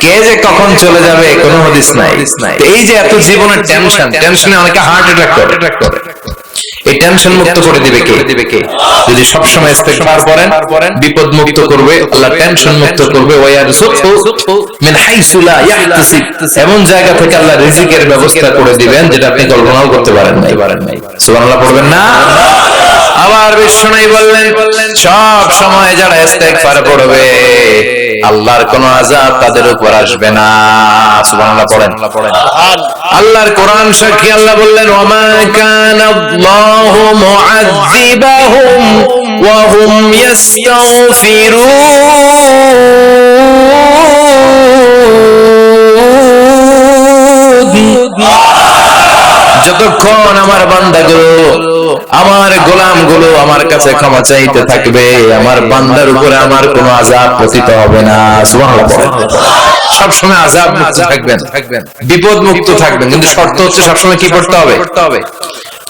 কে যে কখন চলে যাবে কোনো হদিস নাই। এই যে এত জীবনের টেনশন টেনশনে অনেকে হার্ট অ্যাটাক করে। এই টেনশন মুক্ত করে দিবে কে? দিবে কে? যদি সব সময় ইস্তেগফার করেন বিপদ মুক্ত করবে আল্লাহ টেনশন মুক্ত করবে। ওয়ারযুকহু মিন হাইসু লা ইয়াহতাসিব। এমন জায়গা থেকে আল্লাহ রিজিকের ব্যবস্থা করে দিবেন যেটা আপনি কল্পনাও করতে পারেন নাই। পারেন নাই। সুবহানাল্লাহ পড়বেন না? আবার বিষ্ণু বললেন সব সময় যারা ইস্তেগফার পড়বে আল্লাহর কোন আযাব তাদের উপর আসবে না। আল্লাহর কোরআন সাক্ষী আল্লাহ বললেন যতক্ষণ আমার বান্দাগুলো আমার গোলামগুলো আমার কাছে ক্ষমা চাইতে থাকবে। আমার বান্দার উপরে আমার কোনো আযাব পতিত হবে না। সবসময় আযাব মুক্ত থাকবেন। বিপদ মুক্ত থাকবেন। কিন্তু শর্ত হচ্ছে সবসময় কি করতে হবে?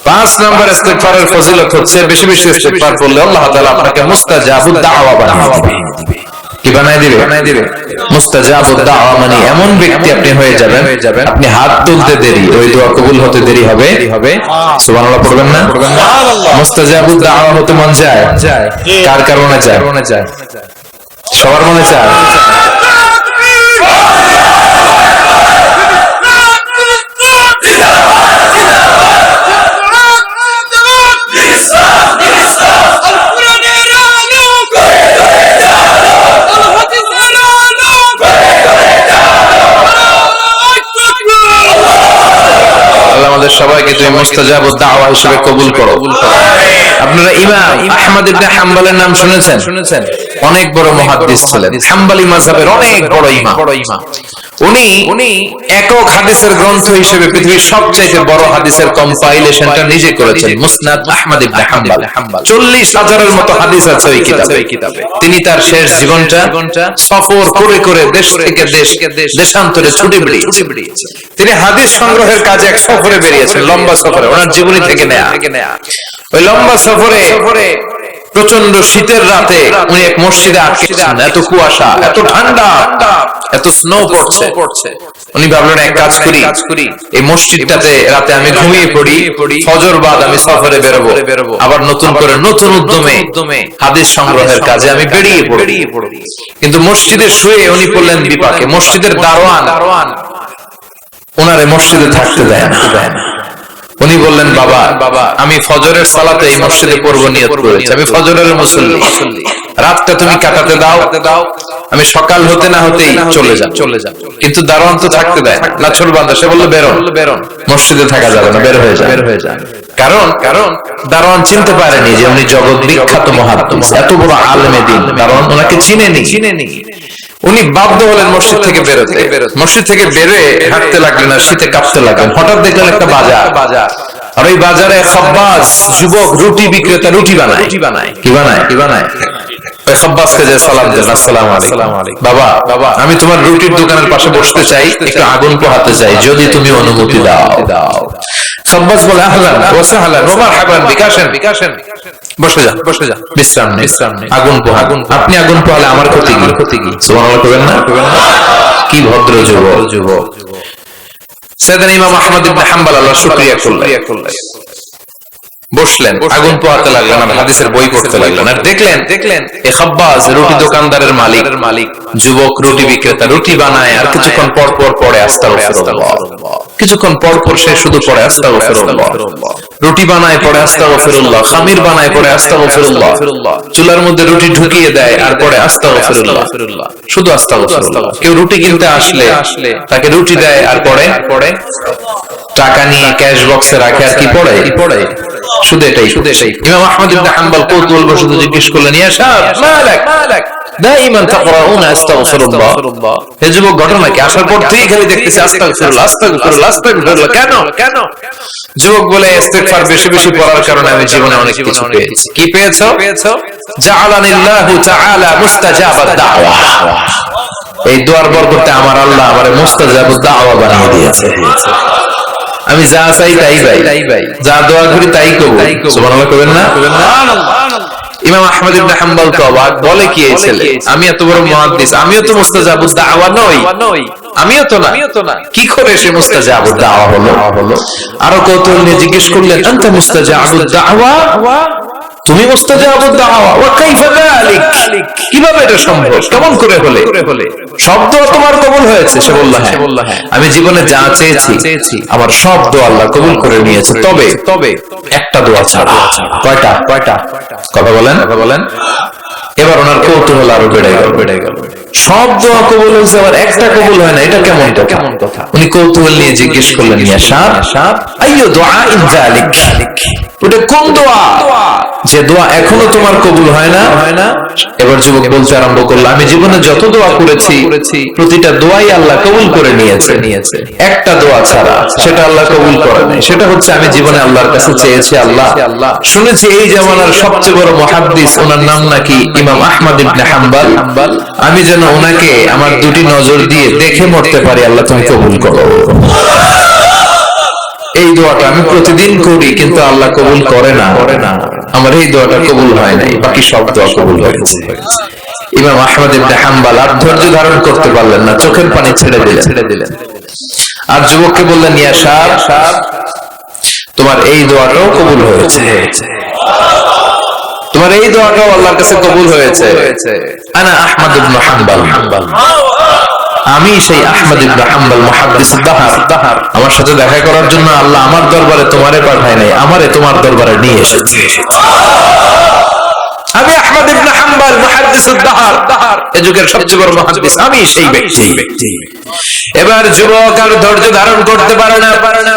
পাঁচ নাম্বার হচ্ছে, বেশি বেশি আল্লাহ আপনাকে কি বানাই দিবে? মানে এমন ব্যক্তি আপনি হয়ে যাবেন হয়ে যাবেন। আপনি হাত তুলতে দেরি ওই দোয়া কবুল হতে দেরি হবে। হবে। সুবহানাল্লাহ পড়বেন না? মুস্তাজাবুদ দাওয়া হতে মন চায় কার কার মনে যায়? মনে চায় সবার মনে চায় তুমি মুস্তাজাবুদ দাওয়া হিসেবে কবুল করো। আপনারা ইমাম আহমদ ইবনে হাম্বলের নাম শুনেছেন শুনেছেন? অনেক বড় মুহাদ্দিস ছিলেন। হাম্বলি মাযহাবের অনেক বড় ইমাম। উনি উনি একক হাদিসের গ্রন্থ হিসেবে পৃথিবীর সবচেয়ে বড় হাদিসের কম্পাইলেশনটা নিজে করেছেন মুসনাদ আহমদ ইবনে হাম্বল। 40 হাজারের মতো হাদিস আছে ওই কিতাবে। তিনি তার শেষ জীবনটা সফর করে করে দেশ থেকে দেশ দেশান্তরে ছুটে বেরিয়েছেন তিনি হাদিস সংগ্রহের কাজে এক সফরে বেরিয়েছেন লম্বা সফরে। ওনার জীবনী থেকে নেয়া। ওই লম্বা সফরে প্রচণ্ড শীতের রাতে উনি এক মসজিদে আটকেছেন এত কুয়াশা, এত ঠান্ডা, এত স্নো পড়ছে। উনি ভাবলেন, এক কাজ করি, এই মসজিদটাতে রাতে আমি ঘুমিয়ে পড়ি, ফজর বাদ আমি সফরে বেরোবো। আবার নতুন করে নতুন উদ্যমে, হাদিস সংগ্রহের কাজে আমি বেরিয়ে পড়ি কিন্তু মসজিদে শুয়ে উনি পড়লেন বিপাকে। মসজিদের দারোয়ান ওনারে মসজিদে থাকতে দেয় না। উনি বললেন বাবা বাবা আমি ফজরের সালাতে এই মসজিদে পড়ব নিয়ত করেছি। আমি ফজরের মুসল্লি। রাতটা তুমি কাটাতে দাও। দাও। আমি সকাল হতে না হতেই চলে যা চলে যা কিন্তু দারোয়ান তো থাকতে দেয় না। চল বান্দা সে বলল বেরোন বেরোন মসজিদে থাকা যাবে না বের হয়ে যায় বের হয়ে যায় কারণ কারণ দারোয়ান চিনতে পারেনি যে উনি জগৎ বিখ্যাত মহাদ্দিস এত বড় আলেমে দিন। দারোয়ান ওনাকে চিনেনি। চিনেনি। উনি বাধ্য হলেন মসজিদ থেকে বেরোতে। মসজিদ থেকে বেরোয় হাঁটতে লাগলেন আর শীতে কাঁপতে লাগলেন। হঠাৎ দেখলেন একটা বাজার। বাজার। আর ওই বাজারে খাব্বাস যুবক রুটি বিক্রেতা রুটি বানায়। রুটি বানায়। কি বানায়? কি বানায়? ওই খাব্বাসকে যে সালাম দেন আসসালামু আলাইকুম। বাবা বাবা। আমি তোমার রুটির দোকানের পাশে বসতে চাই একটু আগুন পোহাতে চাই যদি তুমি অনুমতি দাও। দাও। খাব্বাস বলে আহলান মারহাবান বিকাশেন বিকাশেন বসে যা বসে যা। বিশ্রাম নেই বিশ্রাম নেই আগুন পোহা আগুন আপনি আগুন পোহালে আমার ক্ষতি কি? ক্ষতি কি? সুবহানাল্লাহ করবেন না? কি ভদ্র যুবক। যুবক। সেদিন ইমাম আহমদ ইবনে হাম্বল আল্লাহ শুকরিয়া করলেন। বসলেন আগুন পোহাতে লাগলেন আর হাদিসের বই করতে লাগলেন। আর দেখলেন দেখলেন। এ খাব্বাস রুটি দোকানদারের মালিক। মালিক। যুবক রুটি বিক্রেতা রুটি বানায় আর কিছুক্ষণ পর পর পড়ে আস্তাগফিরুল্লাহ। কিছুক্ষণ পর পর সে শুধু পড়ে আস্তাগফিরুল্লাহ। রুটি বানায় পড়ে আস্তাগফিরুল্লাহ। খামির বানায় পড়ে আস্তাগফিরুল্লাহ। চুলার মধ্যে রুটি ঢুকিয়ে দেয় আর পড়ে আস্তাগফিরুল্লাহ। শুধু আস্তাগফিরুল্লাহ। কেউ রুটি কিনতে আসলে তাকে রুটি দেয় আর পড়ে পড়ে টাকা নিয়ে ক্যাশ বক্সে রাখে আর কি পড়ে? পড়ে। শুধু এটাই শুধু এটাই। ইমাম আহমদ ইবনে হাম্বল কৌতূহল বশত জিজ্ঞেস করলেন ইয়া শাব মালাক। মালাক। দাইমান তাকরাউনা আস্তাগফিরুল্লাহ। এই যুবক ঘটনা কি? আসার পর থেকেই খালি দেখতেছি আস্তাগফিরুল্লাহ আস্তাগফিরুল্লাহ আস্তাগফিরুল্লাহ। কেন? কেন? যুবক বলে ইস্তেগফার বেশি বেশি পড়ার কারণে আমি জীবনে অনেক কিছু পেয়েছি। কি পেয়েছ। পেয়েছ? জাআলানিল্লাহু তাআলা মুস্তাজাবাদ দাওয়া। এই দোয়ার বরকতে আমার আল্লাহ আমারে মুস্তাজাবুদ দাওয়া বানিয়ে দিয়েছে। আমি যা চাই তাই ভাই। যা দোয়া করি তাই করব সুবহানাল্লাহ করবেন না? ইমাম আহমদ ইবনে হাম্বল তো অবাক। বলে কি এই ছেলে? আমি এত বড় মুহাদ্দিস আমিও তো মুস্তাজাবুদ দাওয়া নই। আমিও তো না। কি করে সে মুস্তাজাবুদ দাওয়া হলো? আরও কৌতূহল নিয়ে জিজ্ঞেস করলেন আনতা মুস্তাজাবুদ দাওয়া? তুমি কীভাবে এটা সম্ভব? কেমন করে হলে? শব্দ তোমার কবুল হয়েছে, সে বলল হ্যাঁ আমি জীবনে যা চেয়েছি, আমার সব দোয়া আল্লাহ কবুল করে নিয়েছে। তবে তবে একটা দোয়া ছাড়া। কয়টা? কয়টা? কথা বলেন। কথা বলেন এবার ওনার কৌতূহল আরও বেড়ে গেল। বেড়ে গেল সব দোয়া কবুল হয়েছে, আবার একটা কবুল হয় না, এটা কেমন কেমন কথা? উনি কৌতূহল নিয়ে জিজ্ঞেস করলেন ইয়া সাদ সাদ আমি জীবনে যত দোয়া করেছি, প্রতিটা দোয়াই আল্লাহ কবুল করে নিয়েছে। নিয়েছে একটা দোয়া ছাড়া সেটা আল্লাহ কবুল করে সেটা হচ্ছে আমি জীবনে আল্লাহর কাছে চেয়েছি আল্লাহ। আল্লাহ শুনেছি এই জামানার সবচেয়ে বড় মহাদ্দিস, ওনার নাম নাকি ইমাম আহমদ আমি যেন ওনাকে আমার দুটি নজর দিয়ে দেখে মরতে পারি, আল্লাহ তুমি কবুল করো। এই দোয়াটা আমি প্রতিদিন করি, কিন্তু আল্লাহ কবুল করে না। আমার এই দোয়াটা কবুল হয় নাই, বাকি সব দোয়া কবুল হয়েছে ইমাম আহমদ ইবনে হাম্বাল আর ধৈর্য ধারণ করতে পারলেন না, চোখের পানি ছেড়ে দিলেন। ছেড়ে দিলেন আর যুবককে বললেন, ইয়া সাহেব, তোমার এই দোয়াটাও কবুল হয়েছে। তোমার এই দোয়াটাও আল্লাহর কাছে কবুল হয়েছে। আনা আহমদ ইবনে হাম্বাল। আমি সেই আহমদ ইবনে হাম্বাল, মুহাদ্দিস দাহার দাহার আমার সাথে দেখা করার জন্য আল্লাহ আমার দরবারে তোমারে পাঠায় নাই, আমারে তোমার দরবারে নিয়ে এসেছে। আমি আহমদ ইবনে মুহাদ্দিসুদ দাহার যুগের সবচেয়ে বড় মুহাদ্দিস। আমি সেই ব্যক্তি। এবার যুবক আর ধৈর্য ধারণ করতে পারে না।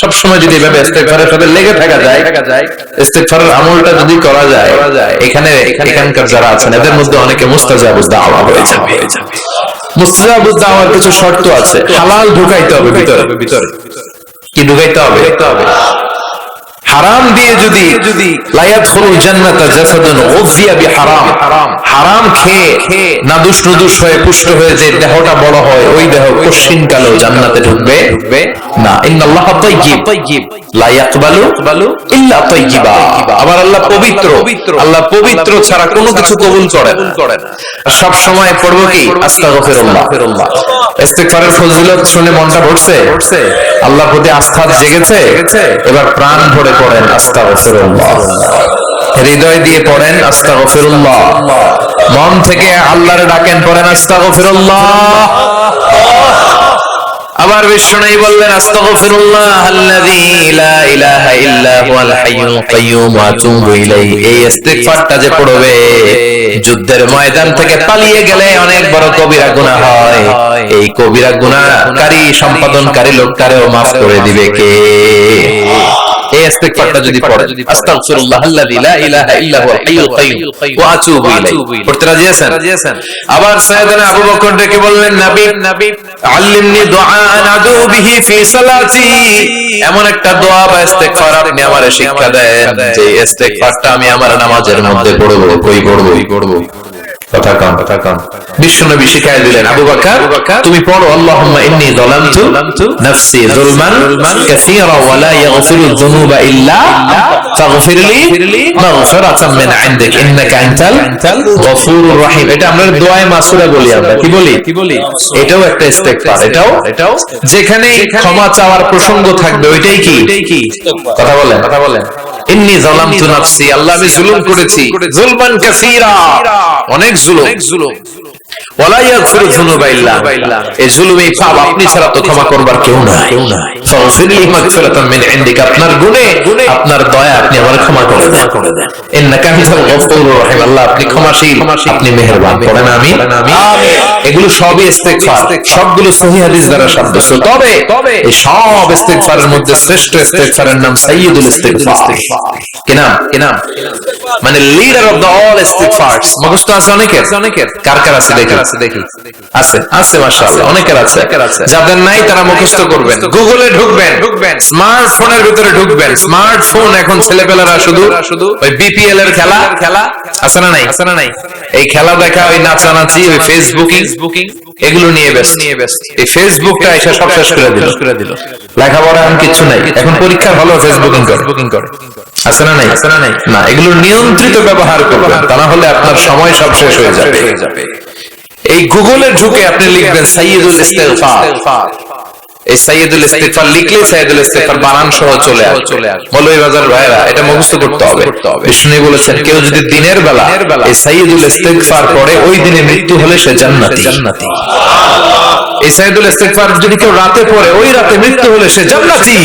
সবসময় যদি এভাবে ইস্তেগফারের সাথে লেগে থাকা যায়, ইস্তেগফারের আমলটা যদি করা যায়, এখানে এখানকার যারা আছেন, এদের মধ্যে অনেকে মুস্তাজাবুজ দাওয়া হয়ে যাবে। মুস্তাজাবুজ দাওয়ার কিছু শর্ত আছে। হালাল ঢুকাইতে হবে ভিতরে। ভিতরে কি ঢুকাইতে হবে? হারাম দিয়ে যদি যদি লায়াদখুলুল জান্নাতা জাসাদুন উযিয়া বিহারাম হারাম খেয়ে খেয়ে নাদুস নুদুস হয়ে পুষ্ট হয়ে যে দেহটা বড় হয় ওই দেহ কশিন কালো জান্নাতে ঢুকবে ঢুকবে। না। ইন্নাল্লাহ তাইয়্যিব। তাইয়্যিব। লা ইয়াকবালু ইল্লা তাইয়্যিবা। আবার আল্লাহ পবিত্র। আল্লাহ পবিত্র ছাড়া কোনো কিছু কবুল করেন না। সব সময় পড়ব কি? আস্তাগফিরুল্লাহ। ইস্তিগফারের ফজিলত শুনে মনটা ভরছে? আল্লাহর প্রতি আস্থা জেগেছে। এবার প্রাণ ভরে পড়েন, আস্তাগফিরুল্লাহ। হৃদয় দিয়ে পড়েন, আস্তাগফিরুল্লাহ। মন থেকে আল্লাহর ডাকেন, পড়েন, আস্তাগফিরুল্লাহ। আবার বিষ্ণু বললেন, আস্তাগফিরুল্লাহ, আল্লাযী লা ইলাহা ইল্লা হুয়াল কাইয়্যুম ওয়া ইলাইহি। এই ইস্তিগফারটা যে পড়বে, যুদ্ধের ময়দান থেকে পালিয়ে গেলে অনেক বড় কবিরা গুনাহ হয়। এই কবিরা গুনাহকারী, সম্পাদনকারী লোকটারেও maaf করে দিবে কে? এই ইস্তিগফারটা যদি পড়ে আস্তাগফিরুল্লাহ আল্লাযী লা ইলাহা ইল্লা হুয়াল হাইয়ুল কাইয়্যুম ওয়া আতুবু ইলাইহি। পড়তে রাজি আছেন? আবার সাইয়েদনা আবু বকর ডেকে বললেন নবী নবী আল্লিমনি দুআআন আদু বিহি ফি সালাতি। এমন একটা দোয়া বা ইস্তিগফার আপনি আমারে শিক্ষা দেন যে ইস্তিগফারটা আমি আমার নামাজের মধ্যে পড়ব কই পড়ব কই পড়ব। কথা কম কথা কম বিশ্বনবী শিখাই দিলেন আবু বকর তুমি পড়ো আল্লাহুম্মা ইন্নী যালামতু নাফসি যুলমান কাসীরা ওয়া লা ইয়াগফিরু যুনুবা ইল্লা ফাগফিরলি মাগফিরাতাম মিন ইনদিক ইন্নাকা আনতাল গফুরুর রহিম। এটা আমরা দোয়ায়ে মাসুরা বলি আমরা। কি বলি? কি বলি? এটাও একটা ইস্তেগফার এটাও এটাও যেখানে ক্ষমা চাওয়ার প্রসঙ্গ থাকবে ওইটাই কি? কথা বলেন কথা বলেন। ইন্নী যালামতু নাফসি আল্লাহ আমি জুলুম করেছি। জুলমান কাসীরা। অনেক জুলুম। অনেক জুলুম। ওয়ালা ইয়াগফিরু যুনুবা ইল্লা এই জুলুম এই পাপ আপনি ছাড়া তো ক্ষমা করবার কেউ নাই। ফাগফিরলি মাগফিরাতাম মিন ইনদিক। আপনার গুনাহ আপনার দয়া আপনি আমার ক্ষমা করে দেন আপনি ক্ষমাশীল আপনি মেহেরবান। করেন আমি এগুলো সবই ইস্তেগফার। সবগুলো সহিহ হাদিস দ্বারা সাব্যস্ত। তবে এই সব ইস্তেগফারের মধ্যে শ্রেষ্ঠ ইস্তেগফারের নাম সাইয়্যিদুল ইস্তেগফার। কি নাম? কি নাম? মানে লিডার অফ দ্য অল ইস্তিগফারস মুখস্থ আছে অনেকের? অনেকের। কার কার আছে দেখি? দেখি? আছে? আছে মাশাআল্লাহ। অনেকের আছে। যাদের নাই তারা মুখস্থ করবেন। গুগলে ঢুকবেন। ঢুকবেন। স্মার্টফোনের ভিতরে ঢুকবেন। স্মার্টফোন এখন ছেলেপেলেরা শুধু শুধু ওই বিপিএল এর খেলা খেলা আছে না নাই? আছে না নাই। এই খেলা দেখা ওই নাচানাচি ওই ফেসবুকিং বুকিং এগুলো নিয়ে ব্যস্ত। নিয়ে ব্যস্ত। এই ফেসবুকটা এসে সব শেষ করে দিল। করে দিল। লেখাপড়া এখন কিছু নাই। এখন পরীক্ষার হলো ফেসবুকিং করে। বুকিং করে। আছে না নাই? না, এগুলো নিয়ন্ত্রিত ব্যবহার করবেন, তা না হলে আপনার সময় সব শেষ হয়ে যাবে। এই গুগলে ঢুকে আপনি লিখবেন সাইয়্যিদুল ইস্তিগফার। এই সাইয়্যিদুল ইস্তিগফার লিখলে সাইয়্যিদুল ইস্তিগফার বানান সহ চলে আসে চলে আসে মৌলভী বাজার ভাইরা এটা মুখস্থ করতে হবে। বিষ্ণু বলেছেন, কেউ যদি দিনের বেলা এই সাইয়্যিদুল ইস্তিগফার পড়ে, ওই দিনে মৃত্যু হলে সে জান্নাতি। জান্নাতি এই সাইয়্যিদুল ইস্তিগফার যদি কেউ রাতে পড়ে, ওই রাতে মৃত্যু হলে সে জান্নাতি।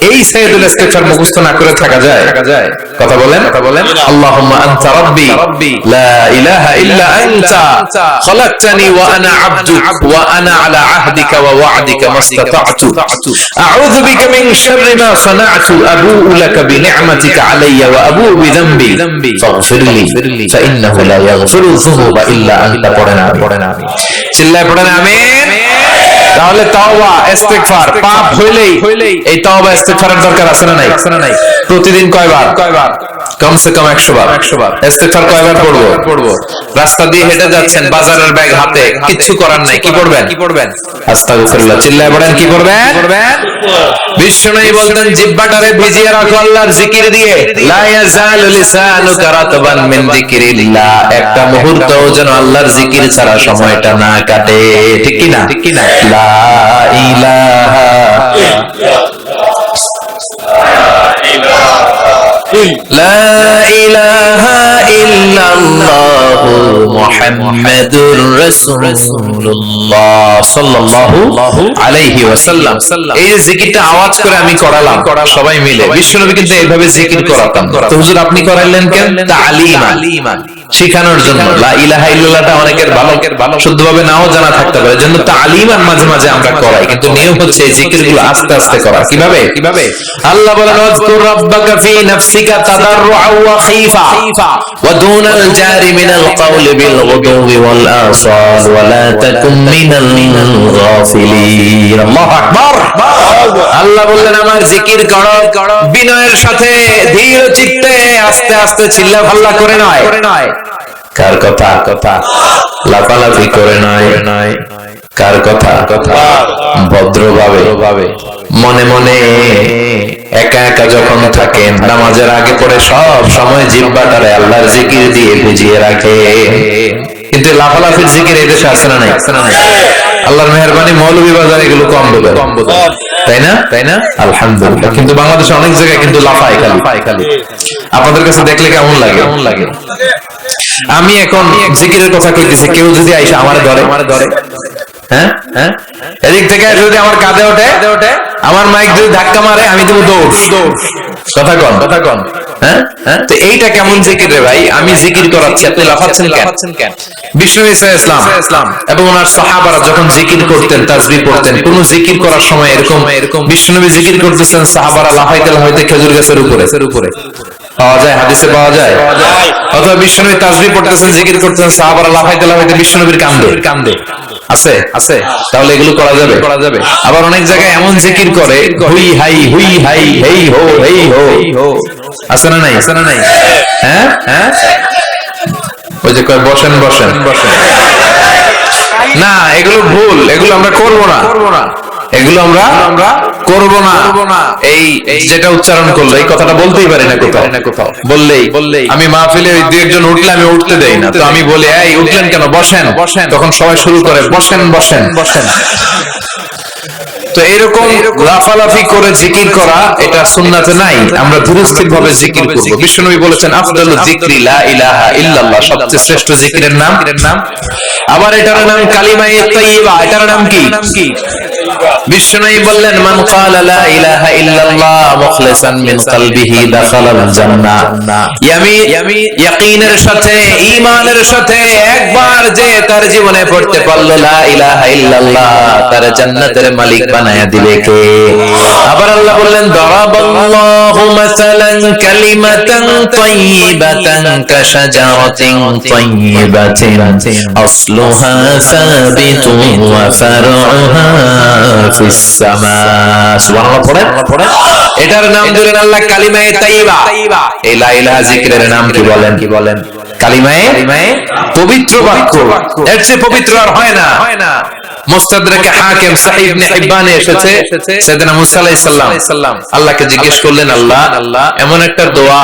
এই সাইয়্যিদুল ইস্তিগফার মুখস্থ না করে থাকা যায়। কথা বলেন। কথা বলেন। আল্লাহুম্মা আনতা রাব্বি। লা ইলাহা ইল্লা আনতা। খলাকতানি ওয়া আনা আবদুক ওয়া আনা আলা আহদিকা ওয়া ওয়া'দিকা মাস্তাতা'তু। আউযু বিকা মিন শাররি মা সানা'তু। আবু'ু লাকা বিনি'মাতিকা আলাইয়া ওয়া আবু'ু বিযামবি। ফাগফিরলি। ফাইন্নাহু লা ইয়াগফিরু যুনুবা ইল্লা আনতা। পড়েন আমি। চিল্লায় পড়েন আমিন তাহলে তাওবা ইস্তিগফার পাপ হইলেই এই তাওবা ইস্তিগফারের দরকার আছে না নাই? আছে না নাই। প্রতিদিন কয়বার? কয়বার? কমসে কম 100 বার 100 বার ইস্তিগফার কয়বার পড়ব? পড়ব রাস্তা দিয়ে হেঁটে যাচ্ছেন বাজারের ব্যাগ হাতে কিছু করার নাই। কি পড়বেন কি পড়বেন? আস্তাগফিরুল্লাহ। চিল্লায় পড়েন কি পড়বেন? পড়বেন? বিষ্ণুই বলতেন জিব্বাটারে ভিজিয়ে রাখো আল্লাহর জিকির দিয়ে। লা ইয়াজালু লিসানুকা রাতবান মিন যিকিরিল্লাহ। একটা মুহূর্ত যেন আল্লাহর জিকির ছাড়া সময়টা না কাটে। ঠিক কি না? ঠিক কি না? লা ইলাহা লা ইলাহা ইল্লাল্লাহু মুহাম্মাদুর রাসূলুল্লাহ সাল্লাল্লাহু আলাইহি ওয়াসাল্লাম। এই জিকিরটা আওয়াজ করে আমি করালাম, সবাই মিলে। বিশ্বনবী কিন্তু এইভাবে জিকির করাতাম তো হুজুর, আপনি করাইলেন কেন? তালিমান। শেখানোর জন্য। লা ইলাহা ইল্লাল্লাহটা অনেকের ভালো। ভালো। শুদ্ধভাবে নাও জানা থাকতে পারে। জন্য তালিমান মাঝে মাঝে আমরা করাই। কিন্তু নিয়ম হচ্ছে এই জিকিরগুলো আস্তে আস্তে করা। কীভাবে? কীভাবে আল্লাহ বলেন ওয়াজকুর রাব্বাকা ফি নাফসিকা তাদাররুআ ওয়া খীফা। ওয়া দুনাল জারি মিনাল কওলি বিল গুদুবি ওয়াল আসাল ওয়া লা তাকুম মিনাল গাফিলিন। আল্লাহু আকবার। আল্লাহ বললেন আমার জিকির করো। বিনয়ের সাথে ধীর চিত্তে আস্তে আস্তে চিল্লা ভাল্লা করে নয় করে নয়। কার কথা? কথা? লাফালাফি করে নয় নয় কার কথা? কথা ভদ্রভাবে। ভাবে মনে মনে একা একা যখন থাকেন নামাজের আগে পরে সব সময় জিব্বাটারে আল্লাহর জিকির দিয়ে বুঝিয়ে রাখে। কিন্তু লাফালাফির জিকির এই দেশে আছে না নাই? নাই আল্লাহর মেহরবানি মৌলভী বাজার এগুলো কম বোঝে কম বোঝে তাই না? তাই না? আলহামদুলিল্লাহ। কিন্তু বাংলাদেশে অনেক জায়গায় কিন্তু লাফায় খালি। আপনাদের কাছে দেখলে কেমন লাগে কেমন লাগে? আমি এখন জিকিরের কথা কইতেছি কেউ যদি আইসা আমার ধরে। আমার ধরে। হ্যাঁ? হ্যাঁ? এদিক থেকে যদি আমার কাঁধে ওঠে ওঠে। আমার মাইক যদি ধাক্কা মারে আমি দেবো দৌড় দৌড় কথা কন। কথা কন। হ্যাঁ? হ্যাঁ? তো এইটা কেমন জিকির রে ভাই? আমি জিকির করাচ্ছি আপনি লাফাচ্ছেন কেন? কেন? বিষ্ণু ইসা ইসলাম ইসলাম এবং ওনার সাহাবারা যখন জিকির করতেন তাজবি পড়তেন কোন জিকির করার সময় এরকম এরকম বিষ্ণুনবী জিকির করতেছেন সাহাবারা লাফাইতে লাফাইতে খেজুর গাছের উপরে। উপরে। পাওয়া যায় হাদিসে পাওয়া যায়। অথবা বিষ্ণুনবী তাজবি পড়তেছেন জিকির করতেছেন সাহাবারা লাফাইতে লাফাইতে বিষ্ণুনবীর কান্দে। কান্দে। আছে? আছে। তাহলে এগুলো করা যাবে। করা যাবে। আবার অনেক জায়গায় এমন জিকির করে হুই হাই হুই হাই হেই হো হেই হো। আছে না নাই? আছে না নাই? হ্যাঁ? হ্যাঁ? ওই যে কয় বসেন বসেন। বসেন না এগুলো ভুল এগুলো আমরা করব না। করব না। এগুলো আমরা আমরা করব না। এই যেটা উচ্চারণ করল এই কথাটা বলতেই পারি না কোথাও। বললেই বললেই। আমি মাহফিলে ওই দুই একজন উঠলে আমি উঠতে দেই না। তো আমি বলি এই উঠলেন কেন? বসেন। বসেন। তখন সবাই শুরু করে বসেন বসেন বসেন। তো এরকম লাফালাফি করে জিকির করা এটা সুন্নাতে নাই। আমরা ধীরস্থির ভাবে জিকির করব। বিশ্বনবী বলেছেন আফদালু যিকরি লা ইলাহা ইল্লাল্লাহ। সবচেয়ে শ্রেষ্ঠ জিকিরের নাম। আবার এটার নাম কালিমায়ে তাইয়্যিবা এটার নাম কি? বিশ্বনবী বললেন, মান ক্বালা লা ইলাহা ইল্লাল্লাহ মুখলিসান মিন কলবিহি দাখালাল জান্নাহ। ইয়ামি, ইয়াকিনের সাথে, ঈমানের সাথে একবার যে তার জীবনে পড়তে পারল, লা ইলাহা ইল্লাল্লাহ তার জান্নাতের মালিক বানায়া দিবে কে? আবার আল্লাহ বললেন, দারাবাল্লাহু মাসালান কালিমাতান তাইয়িবাতান কাশাজারাতিন তাইয়িবাতিন। আসলুহা সাবিতুন ওয়া ফারউহা ফিস সামা সুবহানাল্লাহ পড়েন? এটার নাম দিলেন আল্লাহ কালিমায়ে তাইয়িবা। এই লা ইলাহা জিকিরের নাম কি বলেন? কি বলেন? কালিমায়ে পবিত্র বাক্য। এর চেয়ে পবিত্র আর হয় না। মুস্তাদরাকে হাকিম সহিহ ইবনে হিব্বানে এসেছে। সাইয়েদনা মুসা আলাইহিস সালাম। আল্লাহকে জিজ্ঞেস করলেন আল্লাহ এমন একটা দোয়া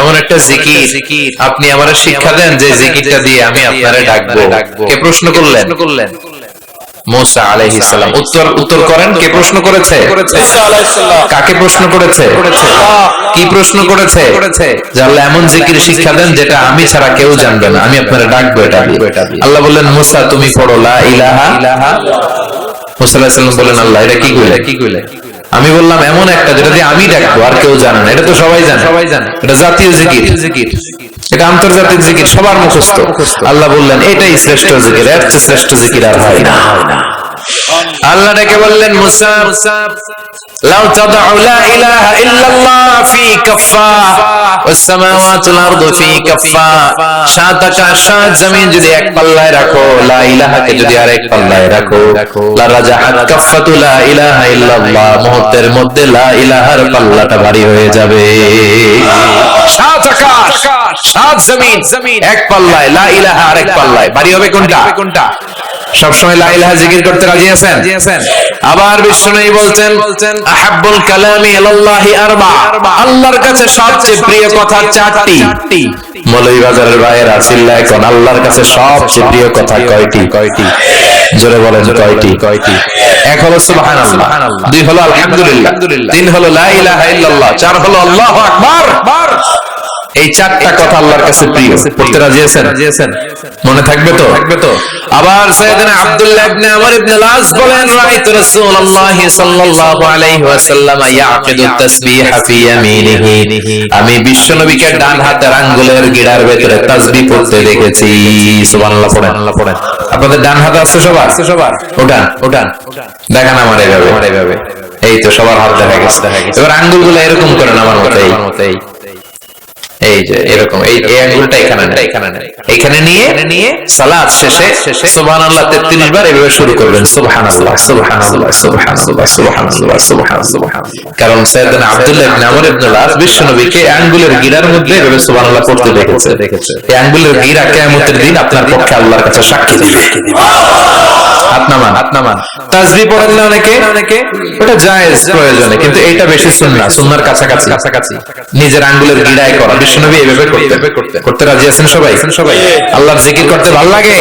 এমন একটা জিকির। আপনি আমারে শিক্ষা দেন যে জিকিরটা দিয়ে আমি আপনারে ডাকবো। কে প্রশ্ন করলেন? করলেন? মুসা আলাইহিস সালাম। উত্তর উত্তর করেন কে প্রশ্ন করেছে? কাকে প্রশ্ন করেছে? কি প্রশ্ন করেছে? যে আল্লাহ এমন জিকির শিক্ষা দেন যেটা আমি ছাড়া কেউ জানবে না। আমি আপনারা ডাকবো এটা আল্লাহ বললেন মুসা তুমি পড়ো লা ইলাহা মুসা আলাইহিস সালাম বললেন আল্লাহ এটা কি কইলে কি কইলে আমি বললাম এমন একটা যেটা দিয়ে আমি ডাকবো আর কেউ জানে না। এটা তো সবাই জানে। সবাই জানে। এটা জাতীয় জিকির। জিকির। এটা আন্তর্জাতিক জিকির সবার মুখস্থ। আল্লাহ বললেন এটাই শ্রেষ্ঠ জিকির এর শ্রেষ্ঠ জিকির আর হয় না। আল্লাহ ডেকে বললেন মুহূর্তের মধ্যে লা ইলাহার পাল্লাটা ভারী হয়ে যাবে। সাত জমিন, এক পাল্লায়, লা ইলাহা আরেক পাল্লায়, ভারী হবে কোনটা কোনটা? সবসময় লা ইলাহা জিকির করতে রাজি আছেন? আবার বিষ্ণুই বলছেন আহাব্বুল কালামি ইলাল্লাহি আরবা। আল্লাহর কাছে সবচেয়ে প্রিয় কথা চারটি। মৌলভী বাইরে আছিল্লা এখন আল্লাহর কাছে সবচেয়ে প্রিয় কথা কয়টি? কয়টি? জোরে বলেন কয়টি? কয়টি? এক হলো সুবহানাল্লাহ দুই হলো আলহামদুলিল্লাহ। তিন হলো লা ইলাহা ইল্লাল্লাহ চার হলো আল্লাহু আকবার। এই চারটা কথা আল্লাহর কাছে প্রিয়। পড়তে রাজি আছেন মনে থাকবে তো? থাকবে তো? আবার সাইয়েদনা আব্দুল্লাহ ইবনে আমর ইবনে লাস বলেন রাআইতু রাসূলুল্লাহ সাল্লাল্লাহু আলাইহি ওয়াসাল্লাম ইয়াকিদু তাসবিহ ফি ইয়ামিনিহি। আমি বিশ্বনবীকে ডান হাতের আঙ্গুলের গিড়ার ভেতরে তাসবিহ পড়তে দেখেছি। সুবহানাল্লাহ পড়েন। আল্লাহ পড়েন। আপনাদের ডান হাত আছে সবার? আছে সবার। ওঠান ওঠান দেখান আমার এইভাবে এইভাবে এই তো সবার হাত দেখা গেছে। এবার আঙ্গুলগুলো এরকম করেন আমার মতো এই যে এরকম এই আঙ্গুলটা এখানে নেই। এখানে এখানে নিয়ে নিয়ে সালাত শেষে শেষে সুবহানাল্লাহ 33 বার এভাবে শুরু করবেন। সুবহানাল্লাহ সুবহানাল্লাহ সুবহানাল্লাহ সুবহানাল্লাহ সুবহানাল্লাহ। কারণ সাইয়েদনা আব্দুল্লাহ ইবনে আমর ইবনে বিশ্বনবীকে আঙ্গুলের গিরার মধ্যে এভাবে সুবহানাল্লাহ পড়তে দেখেছে। দেখেছে। এই আঙ্গুলের গিরা কিয়ামতের দিন আপনার পক্ষে আল্লাহর কাছে সাক্ষী দিবে। হাত নামান হাত নামান তাসবিহ পড়েন না অনেকে অনেকে ওটা জায়েজ প্রয়োজনে কিন্তু এটা বেশি সুন্নাহ সুন্নাহর কাছাকাছি। কাছাকাছি নিজের আঙ্গুলের গিড়ায় করা বিশ্বনবী এইভাবে করতে করতে রাজি আছেন সবাই? সবাই। আল্লাহর জিকির করতে ভালো লাগে?